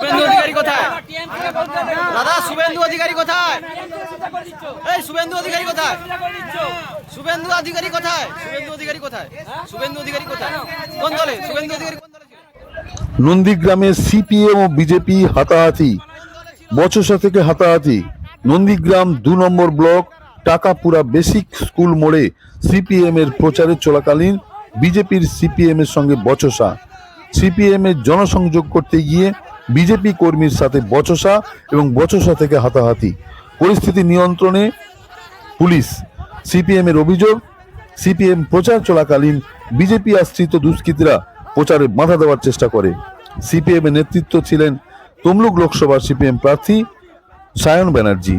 শুভেন্দু অধিকারী কোথায়? দাদা, শুভেন্দু অধিকারী কোথায়? এই শুভেন্দু অধিকারী কোথায়? শুভেন্দু অধিকারী কোথায়? শুভেন্দু অধিকারী কোথায়? শুভেন্দু অধিকারী কোথায়? কোন দলে? শুভেন্দু অধিকারী কোন দলে ছিল? নন্দীগ্রামে সিপিএম ও বিজেপি হাতাহাতি। বচসা থেকে হাতাহাতি। নন্দীগ্রাম দু number block, Takapura basic school মোড়ে সিপিএম এর প্রচারে চলাকালীন বিজেপির সিপিএম এর সঙ্গে বচসা। সিপিএম এর জনসংযোগ করতে গিয়ে বিজেপি কর্মীর সাথে বচসা এবং বচসা থেকে হাতাহাতি। পরিস্থিতি নিয়ন্ত্রণে পুলিশ। সিপিএম এর অভিযোগ, সিপিএম প্রচার চলাকালীন বিজেপি আশ্রিত দুষ্কৃতীরা প্রচারে বাধা দেওয়ার চেষ্টা করে। সিপিএম এর নেতৃত্ব ছিলেন তমলুক লোকসভার সিপিএম প্রার্থী সায়ন ব্যানার্জি।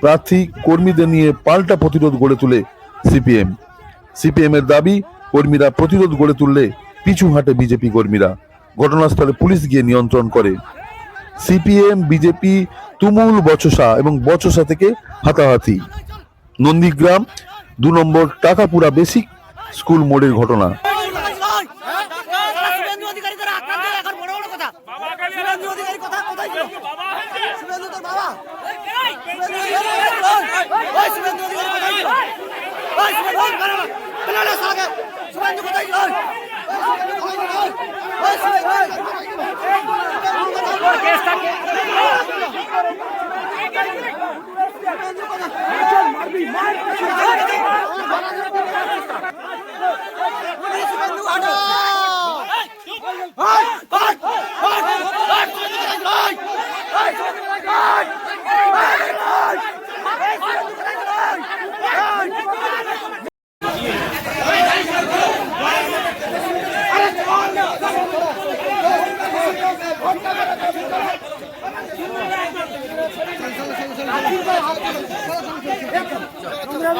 প্রার্থী কর্মীদের নিয়ে পাল্টা প্রতিরোধ গড়ে তোলে সিপিএম। সিপিএম এর দাবি, কর্মীরা প্রতিরোধ গড়ে তুললে পিছু হাঁটে বিজেপি কর্মীরা ঘটনাস্থলে পুলিশ গিয়ে নিয়ন্ত্রণ করে। সিপিএম, বিজেপি, তুমুল বচসা এবং বচসা থেকে হাতাহাতি। নন্দীগ্রাম, দু নম্বর টাকাপুরা বেসিক স্কুল মোড়ের ঘটনা। কোথায় ছিল শুভেন্দু তোর বাবা ওই শুভেন্দু অধিকারী কোথায় ছিল ওই শুভেন্দু ওই বাবা কেন না সাগে শুভেন্দু কোথায় ছিল ওই ওই শুভেন্দু শুভেন্দু হাঁটো ওই ওই ওই ওই শুভেন্দু কোথায় ছিল ওই ওই শুভেন্দু কোথায় ছিল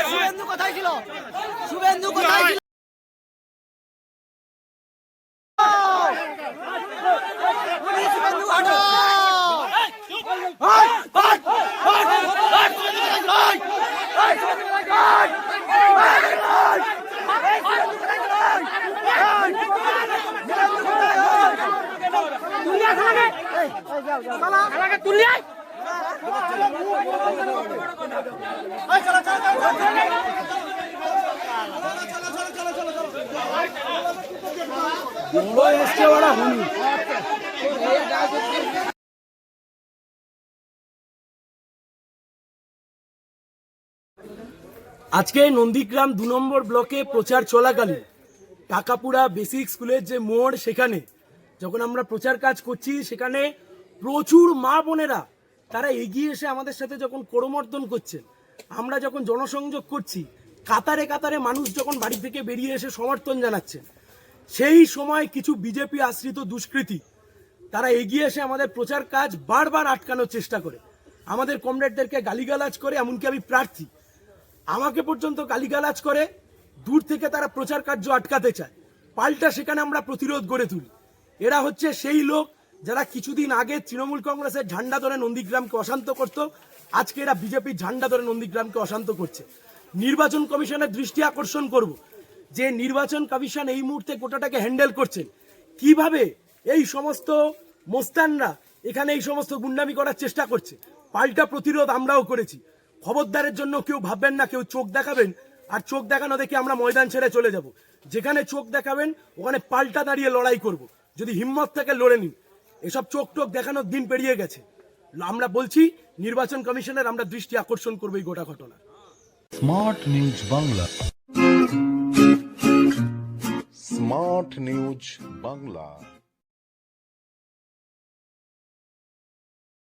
শুভেন্দু কোথায় ছিল শুভেন্দু কোথায় ছিল শুভেন্দু হাঁটো ওই, ওই, ওই, ওই, শুভেন্দু কোথায় ছিল? ওই, ওই, শুভেন্দু কোথায় ছিল? ওই, ওই, ওই, ওই, শুভেন্দু কোথায় ছিল? ওই, ওই, শুভেন্দু আজকে নন্দীগ্রাম দু নম্বর ব্লকে প্রচার চলাকালীন টাকাপুরা বেসিক স্কুলের যে মোড় সেখানে যখন আমরা প্রচার কাজ করছি, সেখানে প্রচুর মা বোনেরা, তারা এগিয়ে এসে আমাদের সাথে যখন করমর্দন করছেন, আমরা যখন জনসংযোগ করছি, কাতারে কাতারে মানুষ যখন বাড়ি থেকে বেরিয়ে এসে সমর্থন জানাচ্ছেন, সেই সময় কিছু বিজেপি আশ্রিত দুষ্কৃতী, তারা এগিয়ে এসে আমাদের প্রচার কাজ বারবার আটকানোর চেষ্টা করে। আমাদের কমরেডদেরকে গালিগালাজ করে, এমনকি আমি প্রার্থী। আমাকে পর্যন্ত গালিগালাজ করে, দূর থেকে তারা প্রচার কার্য আটকাতে চায়। পাল্টা সেখানে আমরা প্রতিরোধ গড়ে তুলি। এরা হচ্ছে সেই লোক যারা কিছুদিন আগে তৃণমূল কংগ্রেসের ঝান্ডা ধরে নন্দীগ্রামকে অশান্ত করত। আজকে এরা বিজেপির ঝান্ডা ধরে নন্দীগ্রামকে অশান্ত করছে। নির্বাচন কমিশনের দৃষ্টি আকর্ষণ করব। যে নির্বাচন কমিশন এই মুহূর্তে গোটাটাকে হ্যান্ডেল করছেন কীভাবে এই সমস্ত মোস্তানরা এখানে এই সমস্ত গুন্ডামি করার চেষ্টা করছে, পাল্টা প্রতিরোধ আমরাও করেছি। খবরদারের জন্য কেউ ভাববেন না, কেউ চোখ দেখাবেন, আর চোখ দেখানো দেখে আমরা ময়দান ছেড়ে চলে যাব। যেখানে চোখ দেখাবেন, ওখানে পাল্টা দাঁড়িয়ে লড়াই করব। যদি হিম্মত থেকে লড়ে এসব চোখ টোক দেখানোর দিন পেরিয়ে গেছে। আমরা বলছি, নির্বাচন কমিশনের আমরা দৃষ্টি আকর্ষণ করব এই গোটা ঘটনা। Smart news Bangla. Smart news Bangla.